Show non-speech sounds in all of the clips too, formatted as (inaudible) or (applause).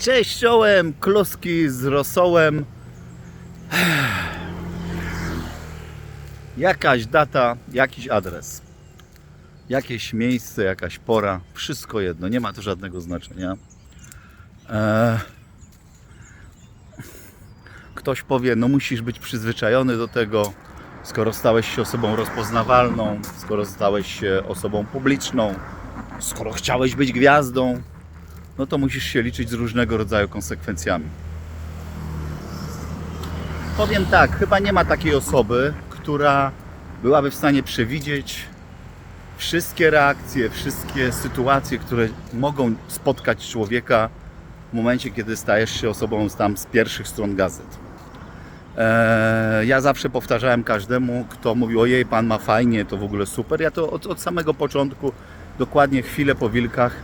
Cześć czołem, kloski z rosołem. (sighs) Jakaś data, jakiś adres. Jakieś miejsce, jakaś pora, wszystko jedno, nie ma to żadnego znaczenia. Eee, ktoś powie, no musisz być przyzwyczajony do tego, skoro stałeś się osobą rozpoznawalną, skoro stałeś się osobą publiczną, skoro chciałeś być gwiazdą, no to musisz się liczyć z różnego rodzaju konsekwencjami. Powiem tak, chyba nie ma takiej osoby, która byłaby w stanie przewidzieć wszystkie reakcje, wszystkie sytuacje, które mogą spotkać człowieka w momencie, kiedy stajesz się osobą tam z pierwszych stron gazet. Eee, ja zawsze powtarzałem każdemu, kto mówił, ojej, pan ma fajnie, to w ogóle super. Ja to od, od samego początku, dokładnie chwilę po wilkach,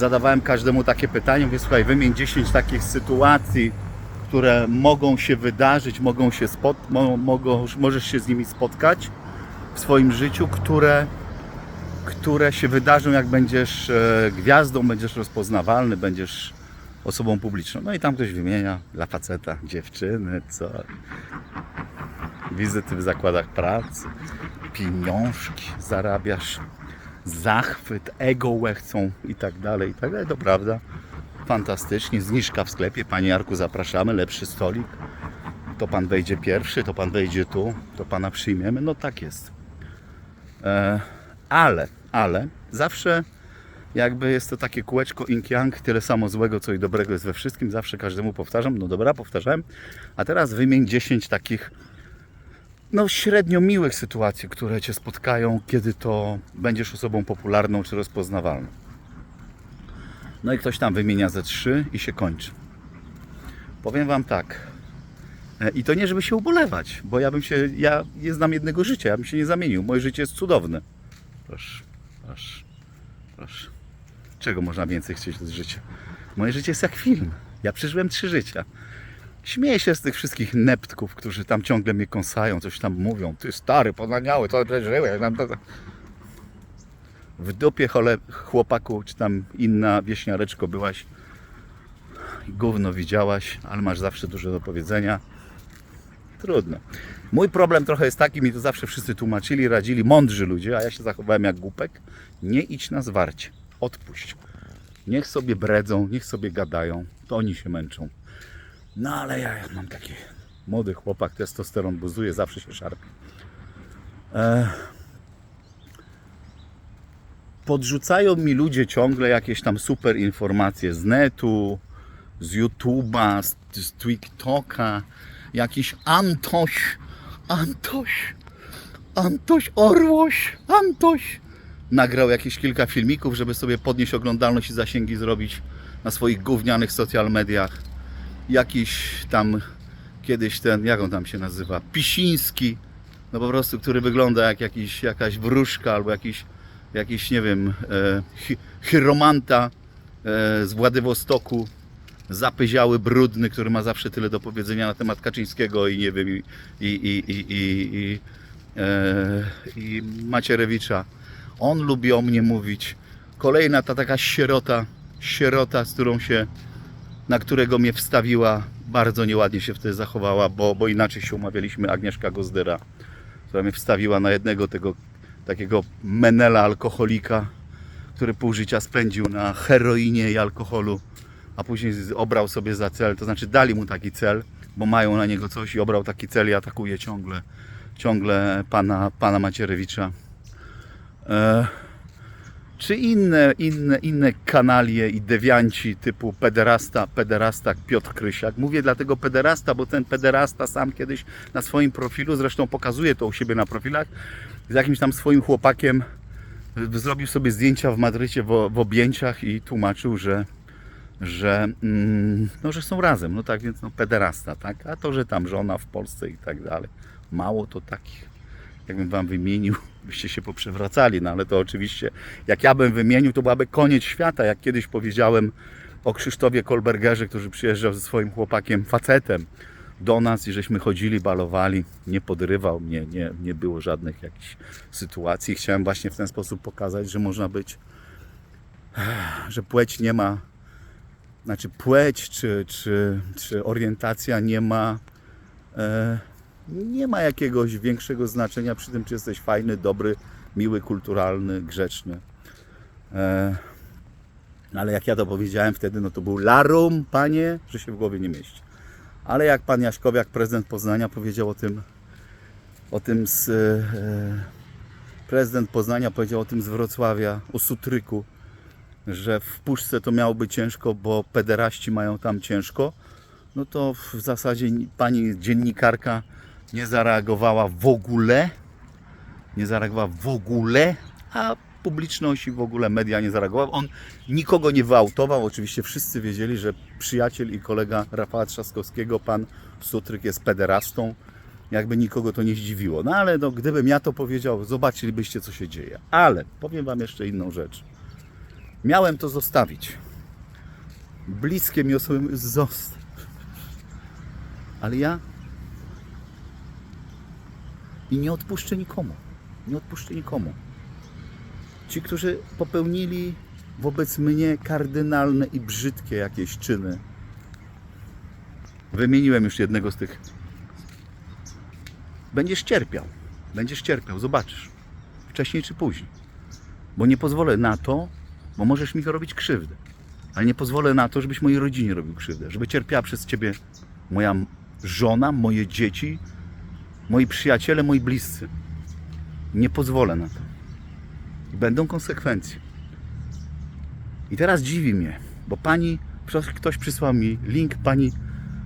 zadawałem każdemu takie pytanie, mówię, słuchaj, wymień 10 takich sytuacji, które mogą się wydarzyć, mogą się spot, mo, mogą, możesz się z nimi spotkać w swoim życiu, które, które się wydarzą, jak będziesz e, gwiazdą, będziesz rozpoznawalny, będziesz osobą publiczną. No i tam ktoś wymienia dla faceta dziewczyny, co? Wizyty w zakładach pracy, pieniążki zarabiasz, zachwyt, ego łechcą i tak dalej, i tak dalej. To prawda. Fantastycznie. Zniżka w sklepie. Panie Jarku, zapraszamy. Lepszy stolik. To pan wejdzie pierwszy, to pan wejdzie tu, to pana przyjmiemy. No tak jest. E, ale, ale zawsze jakby jest to takie kółeczko ink-yang, tyle samo złego, co i dobrego jest we wszystkim. Zawsze każdemu powtarzam. No dobra, powtarzałem. A teraz wymień 10 takich no, średnio miłych sytuacji, które Cię spotkają, kiedy to będziesz osobą popularną czy rozpoznawalną. No i ktoś tam wymienia ze trzy i się kończy. Powiem Wam tak. e, I to nie, żeby się ubolewać, bo ja bym się, ja nie znam jednego życia, ja bym się nie zamienił. Moje życie jest cudowne. Proszę, proszę, proszę. Czego można więcej chcieć od życia? Moje życie jest jak film. Ja przeżyłem trzy życia. Śmieję się z tych wszystkich neptków, którzy tam ciągle mnie kąsają, coś tam mówią. Ty stary, poznaniały, to przeżyłeś. W dupie chole, chłopaku, czy tam inna wieśniareczko byłaś. Gówno widziałaś, ale masz zawsze dużo do powiedzenia. Trudno. Mój problem trochę jest taki, mi to zawsze wszyscy tłumaczyli, radzili, mądrzy ludzie, a ja się zachowałem jak głupek. Nie idź na zwarcie. Odpuść. Niech sobie bredzą, niech sobie gadają. To oni się męczą. No ale ja, mam taki młody chłopak, testosteron buzuje, zawsze się szarpie. E... Podrzucają mi ludzie ciągle jakieś tam super informacje z netu, z YouTube'a, z, z TikToka. Jakiś Antoś, Antoś, Antoś Orłoś, Antoś. Nagrał jakieś kilka filmików, żeby sobie podnieść oglądalność i zasięgi zrobić na swoich gównianych social mediach jakiś tam kiedyś ten, jak on tam się nazywa, Pisiński, no po prostu, który wygląda jak jakiś, jakaś wróżka albo jakiś, jakiś nie wiem, e, e, z Władywostoku, zapyziały, brudny, który ma zawsze tyle do powiedzenia na temat Kaczyńskiego i nie wiem, i, i, i, i, i, i, e, i Macierewicza. On lubi o mnie mówić. Kolejna ta taka sierota, sierota, z którą się na którego mnie wstawiła, bardzo nieładnie się wtedy zachowała, bo, bo inaczej się umawialiśmy, Agnieszka Gozdyra, która mnie wstawiła na jednego tego takiego menela alkoholika, który pół życia spędził na heroinie i alkoholu, a później obrał sobie za cel, to znaczy dali mu taki cel, bo mają na niego coś i obrał taki cel i atakuje ciągle, ciągle pana, pana Macierewicza. E, czy inne, inne, inne kanalie i dewianci typu pederasta, pederasta Piotr Krysiak. Mówię dlatego pederasta, bo ten pederasta sam kiedyś na swoim profilu, zresztą pokazuje to u siebie na profilach, z jakimś tam swoim chłopakiem zrobił sobie zdjęcia w Madrycie w, w objęciach i tłumaczył, że, że, mm, no, że są razem. No tak więc no, pederasta, tak? A to, że tam żona w Polsce i tak dalej. Mało to takich jakbym wam wymienił, (laughs) byście się poprzewracali, no ale to oczywiście, jak ja bym wymienił, to byłaby koniec świata, jak kiedyś powiedziałem o Krzysztofie Kolbergerze, który przyjeżdżał ze swoim chłopakiem, facetem do nas i żeśmy chodzili, balowali, nie podrywał mnie, nie, nie było żadnych jakichś sytuacji. Chciałem właśnie w ten sposób pokazać, że można być, (sighs) że płeć nie ma znaczy płeć czy, czy, czy orientacja nie ma, e, nie ma jakiegoś większego znaczenia przy tym, czy jesteś fajny, dobry, miły, kulturalny, grzeczny. E, ale jak ja to powiedziałem wtedy, no to był larum, panie, że się w głowie nie mieści. Ale jak pan Jaśkowiak, prezydent Poznania, powiedział o tym, o tym z, e, prezydent Poznania powiedział o tym z Wrocławia, o Sutryku, że w puszce to miałoby ciężko, bo pederaści mają tam ciężko, no to w zasadzie ni- pani dziennikarka nie zareagowała w ogóle, nie zareagowała w ogóle, a publiczność i w ogóle media nie zareagowały. On nikogo nie wyautował, oczywiście wszyscy wiedzieli, że przyjaciel i kolega Rafała Trzaskowskiego, pan Sutryk jest pederastą, jakby nikogo to nie zdziwiło. No ale no, gdybym ja to powiedział, zobaczylibyście co się dzieje. Ale powiem wam jeszcze inną rzecz. Miałem to zostawić. Bliskie mi osoby zostaw. Ale ja i nie odpuszczę nikomu. Nie odpuszczę nikomu. Ci, którzy popełnili wobec mnie kardynalne i brzydkie jakieś czyny. Wymieniłem już jednego z tych. Będziesz cierpiał. Będziesz cierpiał, zobaczysz. Wcześniej czy później. Bo nie pozwolę na to, bo możesz mi robić krzywdę. Ale nie pozwolę na to, żebyś mojej rodzinie robił krzywdę. Żeby cierpiała przez ciebie moja żona, moje dzieci, moi przyjaciele, moi bliscy. Nie pozwolę na to. I będą konsekwencje. I teraz dziwi mnie, bo pani, ktoś przysłał mi link pani,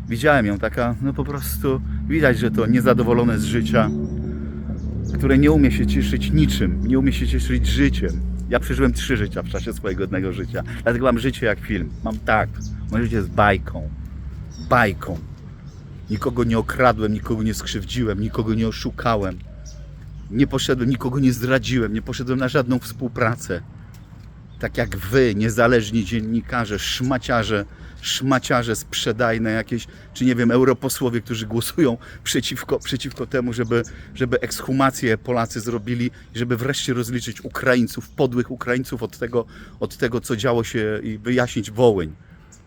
widziałem ją, taka, no po prostu widać, że to niezadowolone z życia, które nie umie się cieszyć niczym, nie umie się cieszyć życiem. Ja przeżyłem trzy życia w czasie swojego jednego życia, dlatego mam życie jak film. Mam tak, moje życie jest bajką, bajką. Nikogo nie okradłem, nikogo nie skrzywdziłem, nikogo nie oszukałem. Nie poszedłem, nikogo nie zdradziłem, nie poszedłem na żadną współpracę. Tak jak wy, niezależni dziennikarze, szmaciarze, szmaciarze sprzedajne jakieś, czy nie wiem, europosłowie, którzy głosują przeciwko, przeciwko temu, żeby, żeby ekshumację Polacy zrobili żeby wreszcie rozliczyć Ukraińców, podłych Ukraińców od tego, od tego co działo się i wyjaśnić Wołyń.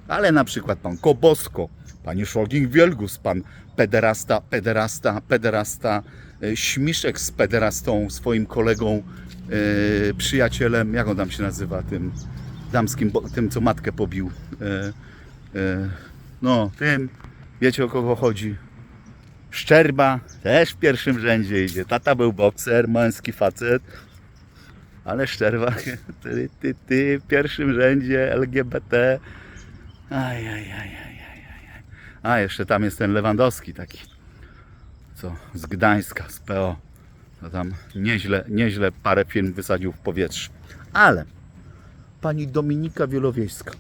Ale na przykład pan Kobosko, panie Szolging-Wielgus, pan pederasta, pederasta, pederasta, e, Śmiszek z pederastą, swoim kolegą, e, przyjacielem, jak on tam się nazywa, tym damskim, tym co matkę pobił. E, no, tym, wiecie o kogo chodzi. Szczerba też w pierwszym rzędzie idzie. Tata był bokser, męski facet, ale Szczerba (laughs) ty, ty, ty, w pierwszym rzędzie LGBT. Aj, aj, aj. aj. A, jeszcze tam jest ten Lewandowski taki, co z Gdańska, z PO. To tam nieźle, nieźle parę film wysadził w powietrze. Ale pani Dominika Wielowiejska,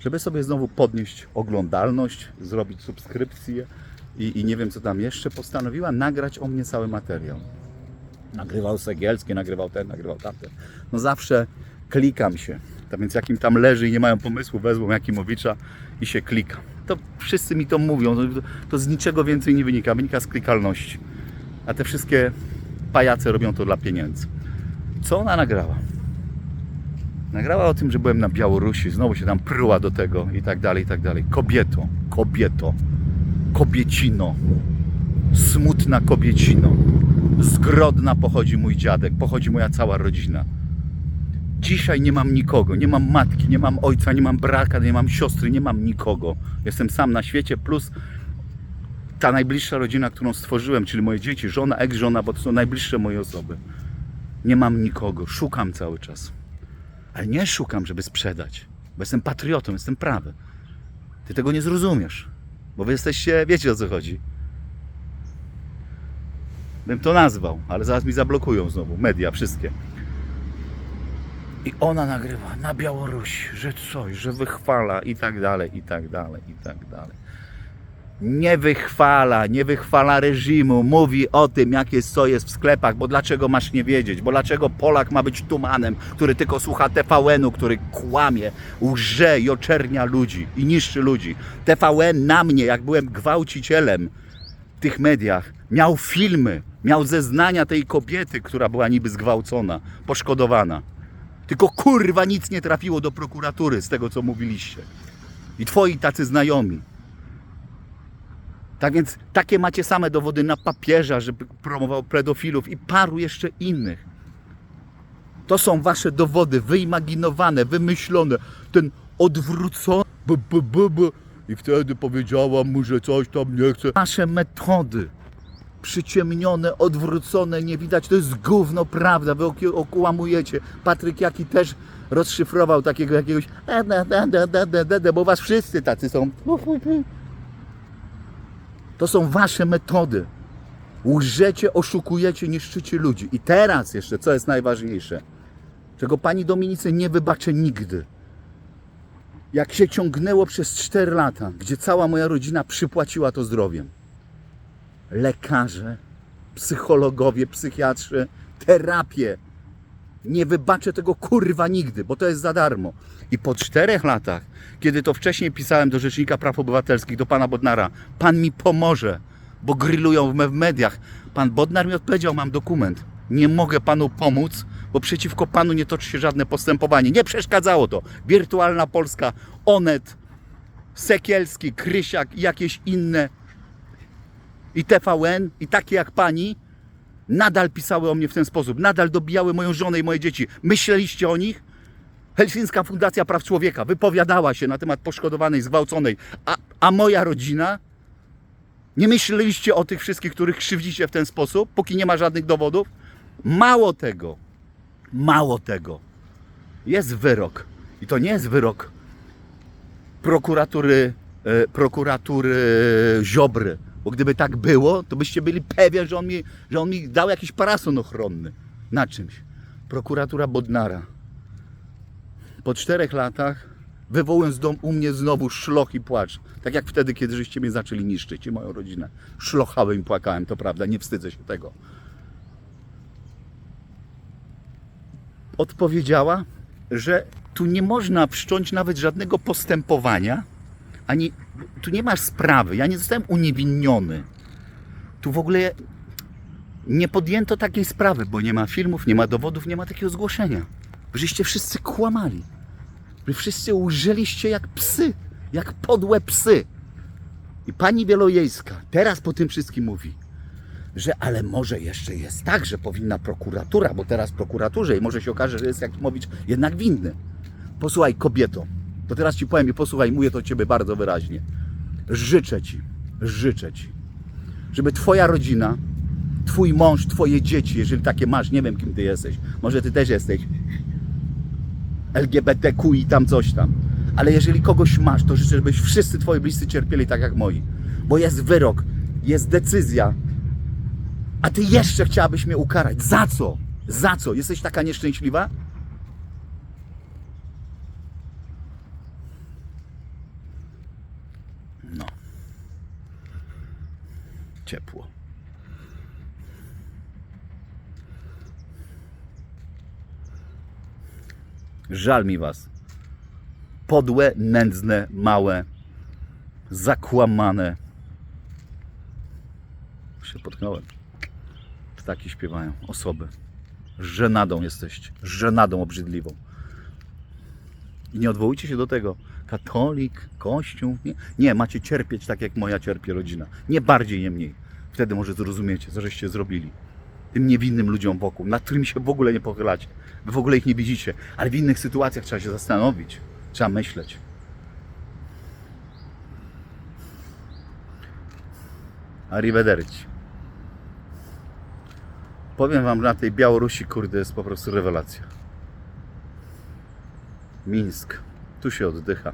żeby sobie znowu podnieść oglądalność, zrobić subskrypcję i, i nie wiem co tam jeszcze, postanowiła nagrać o mnie cały materiał. Nagrywał Segielski, nagrywał ten, nagrywał tamten. No zawsze klikam się. Tak więc jakim tam leży i nie mają pomysłu, wezmą Jakimowicza i się klika. To wszyscy mi to mówią. To, to z niczego więcej nie wynika. Wynika z klikalności. A te wszystkie pajace robią to dla pieniędzy. Co ona nagrała? Nagrała o tym, że byłem na Białorusi, znowu się tam pruła do tego i tak dalej, i tak dalej. Kobieto, kobieto, kobiecino, smutna kobiecino. Z Grodna pochodzi mój dziadek, pochodzi moja cała rodzina. Dzisiaj nie mam nikogo, nie mam matki, nie mam ojca, nie mam brata, nie mam siostry, nie mam nikogo. Jestem sam na świecie, plus ta najbliższa rodzina, którą stworzyłem, czyli moje dzieci, żona, ex-żona, bo to są najbliższe moje osoby. Nie mam nikogo, szukam cały czas. Ale nie szukam, żeby sprzedać, bo jestem patriotą, jestem prawy. Ty tego nie zrozumiesz, bo wy jesteście, wiecie o co chodzi. Bym to nazwał, ale zaraz mi zablokują znowu, media wszystkie. I ona nagrywa na Białorusi, że coś, że wychwala i tak dalej, i tak dalej, i tak dalej. Nie wychwala, nie wychwala reżimu, mówi o tym, jakie co jest w sklepach, bo dlaczego masz nie wiedzieć, bo dlaczego Polak ma być tumanem, który tylko słucha TVN-u, który kłamie, łże i oczernia ludzi i niszczy ludzi. TVN na mnie, jak byłem gwałcicielem, w tych mediach miał filmy, miał zeznania tej kobiety, która była niby zgwałcona, poszkodowana. Tylko kurwa nic nie trafiło do prokuratury z tego, co mówiliście. I twoi tacy znajomi. Tak więc takie macie same dowody na papieża, żeby promował pedofilów i paru jeszcze innych. To są wasze dowody wyimaginowane, wymyślone. Ten odwrócony. I wtedy powiedziałam mu, że coś tam nie chce. Wasze metody. Przyciemnione, odwrócone, nie widać. To jest gówno prawda. Wy okłamujecie. Patryk Jaki też rozszyfrował takiego jakiegoś. Bo was wszyscy tacy są. To są wasze metody. Łżecie, oszukujecie, niszczycie ludzi. I teraz jeszcze, co jest najważniejsze, czego pani Dominice nie wybaczę nigdy. Jak się ciągnęło przez 4 lata, gdzie cała moja rodzina przypłaciła to zdrowiem. Lekarze, psychologowie, psychiatrzy, terapie. Nie wybaczę tego kurwa nigdy, bo to jest za darmo. I po czterech latach, kiedy to wcześniej pisałem do Rzecznika Praw Obywatelskich, do pana Bodnara, pan mi pomoże, bo grillują w mediach. Pan Bodnar mi odpowiedział, mam dokument. Nie mogę panu pomóc, bo przeciwko panu nie toczy się żadne postępowanie. Nie przeszkadzało to. Wirtualna Polska, Onet, Sekielski, Krysiak i jakieś inne i TVN i takie jak pani nadal pisały o mnie w ten sposób, nadal dobijały moją żonę i moje dzieci. Myśleliście o nich? Helsińska Fundacja Praw Człowieka wypowiadała się na temat poszkodowanej, zgwałconej, a, a moja rodzina? Nie myśleliście o tych wszystkich, których krzywdzicie w ten sposób, póki nie ma żadnych dowodów? Mało tego, mało tego. Jest wyrok. I to nie jest wyrok prokuratury, e, prokuratury Ziobry. Bo gdyby tak było, to byście byli pewni, że on mi, że on mi dał jakiś parason ochronny na czymś. Prokuratura Bodnara. Po czterech latach wywołując dom u mnie znowu szloch i płacz. Tak jak wtedy, kiedy żeście mnie zaczęli niszczyć i moją rodzinę. Szlochałem i płakałem, to prawda, nie wstydzę się tego. Odpowiedziała, że tu nie można wszcząć nawet żadnego postępowania, ani tu nie masz sprawy. Ja nie zostałem uniewinniony. Tu w ogóle nie podjęto takiej sprawy, bo nie ma filmów, nie ma dowodów, nie ma takiego zgłoszenia. Żeście wszyscy kłamali. Wy wszyscy łżeliście jak psy, jak podłe psy. I pani Wielojejska teraz po tym wszystkim mówi, że ale może jeszcze jest tak, że powinna prokuratura, bo teraz prokuraturze i może się okaże, że jest Jakimowicz jednak winny. Posłuchaj, kobieto, to teraz ci powiem i posłuchaj, mówię to ciebie bardzo wyraźnie. Życzę ci, życzę ci, żeby twoja rodzina, twój mąż, twoje dzieci, jeżeli takie masz, nie wiem kim ty jesteś, może ty też jesteś LGBTQ i tam coś tam, ale jeżeli kogoś masz, to życzę, żebyś wszyscy twoi bliscy cierpieli tak jak moi, bo jest wyrok, jest decyzja, a ty jeszcze chciałabyś mnie ukarać. Za co? Za co? Jesteś taka nieszczęśliwa? No. Ciepło. Żal mi was. Podłe, nędzne, małe, zakłamane. Się potknąłem. Ptaki śpiewają, osoby. Żenadą jesteście. Żenadą obrzydliwą. I nie odwołujcie się do tego. Katolik, kościół. Nie, nie, macie cierpieć tak, jak moja cierpi rodzina. Nie bardziej, nie mniej. Wtedy może zrozumiecie, co żeście zrobili. Tym niewinnym ludziom wokół, nad którymi się w ogóle nie pochylacie. Wy w ogóle ich nie widzicie. Ale w innych sytuacjach trzeba się zastanowić. Trzeba myśleć. Arrivederci. Powiem wam, na tej Białorusi, kurde, jest po prostu rewelacja. Mińsk. Tu się oddycha.